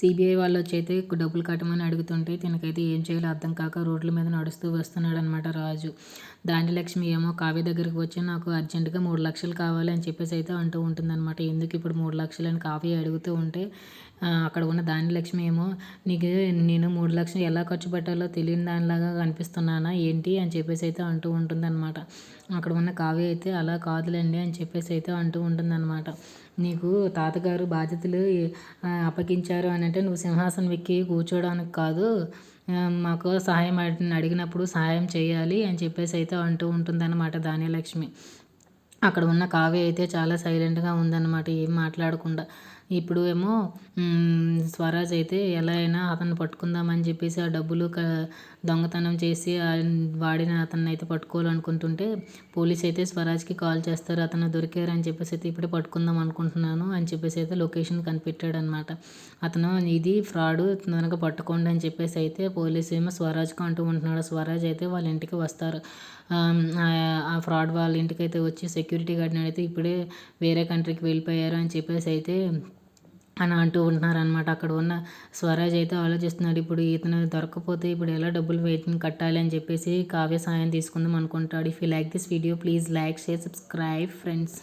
CBI వాళ్ళు వచ్చి అయితే డబ్బులు కట్టమని అడుగుతుంటే తినకైతే ఏం చేయాలో అర్థం కాక రోడ్ల మీద నడుస్తూ వస్తున్నాడు అనమాట రాజు. దాని లక్ష్మి ఏమో కావ్య దగ్గరికి వచ్చి నాకు అర్జెంటుగా మూడు లక్షలు కావాలి అని చెప్పేసి అయితే అంటూ ఉంటుందన్నమాట. ఎందుకు ఇప్పుడు మూడు లక్షలు అని కావ్య అడుగుతూ ఉంటే అక్కడ ఉన్న దాని లక్ష్మి ఏమో నీకు నేను మూడు లక్షలు ఎలా ఖర్చు పెట్టాలో తెలియని దానిలాగా కనిపిస్తున్నానా ఏంటి అని చెప్పేసి అయితే అంటూ ఉంటుందన్నమాట. అక్కడ ఉన్న కావ్య అయితే అలా కాదులేండి అని చెప్పేసి అయితే అంటూ ఉంటుందన్నమాట. నీకు తాతగారు బాధ్యతలు అప్పగించారు అని అంటే నువ్వు సింహాసనం ఎక్కి కూర్చోడానికి కాదు. మాకు సహాయం అడిగినప్పుడు సహాయం చేయాలి అని చెప్పేసి అయితే అంటూ ఉంటుందన్నమాట ధాన్యలక్ష్మి. అక్కడ ఉన్న కావ్య అయితే చాలా సైలెంట్గా ఉందన్నమాట ఏం మాట్లాడకుండా. ఇప్పుడు ఏమో స్వరాజ్ అయితే ఎలా అయినా అతన్ని పట్టుకుందామని చెప్పేసి ఆ డబ్బులు క దొంగతనం చేసి వాడిన అతన్ని అయితే పట్టుకోవాలనుకుంటుంటే పోలీస్ అయితే స్వరాజ్కి కాల్ చేస్తారు అతను దొరికారు అని చెప్పేసి అయితే ఇప్పుడే పట్టుకుందాం అనుకుంటున్నాను అని చెప్పేసి అయితే లొకేషన్ కనిపెట్టాడు అనమాట అతను ఇది ఫ్రాడ్ తనకు పట్టుకోండి అని చెప్పేసి అయితే పోలీస్ ఏమో స్వరాజ్కి అంటూ ఉంటున్నాడు. స్వరాజ్ అయితే వాళ్ళ ఇంటికి వస్తారు. ఆ ఫ్రాడ్ వాళ్ళ ఇంటికి అయితే వచ్చి సెక్యూరిటీ గార్డ్ని అయితే ఇప్పుడే వేరే కంట్రీకి వెళ్ళిపోయారు అని చెప్పేసి అయితే అని అంటూ ఉంటున్నారనమాట అక్కడ ఉన్న స్వరాజ్ అయితే ఆలోచిస్తున్నాడు ఇప్పుడు ఇతను దొరకపోతే ఇప్పుడు ఎలా డబ్బులు వెయిట్ని కట్టాలి అని చెప్పేసి కావ్య సాయం తీసుకుందాం అనుకుంటాడు. If you like this video please like share subscribe friends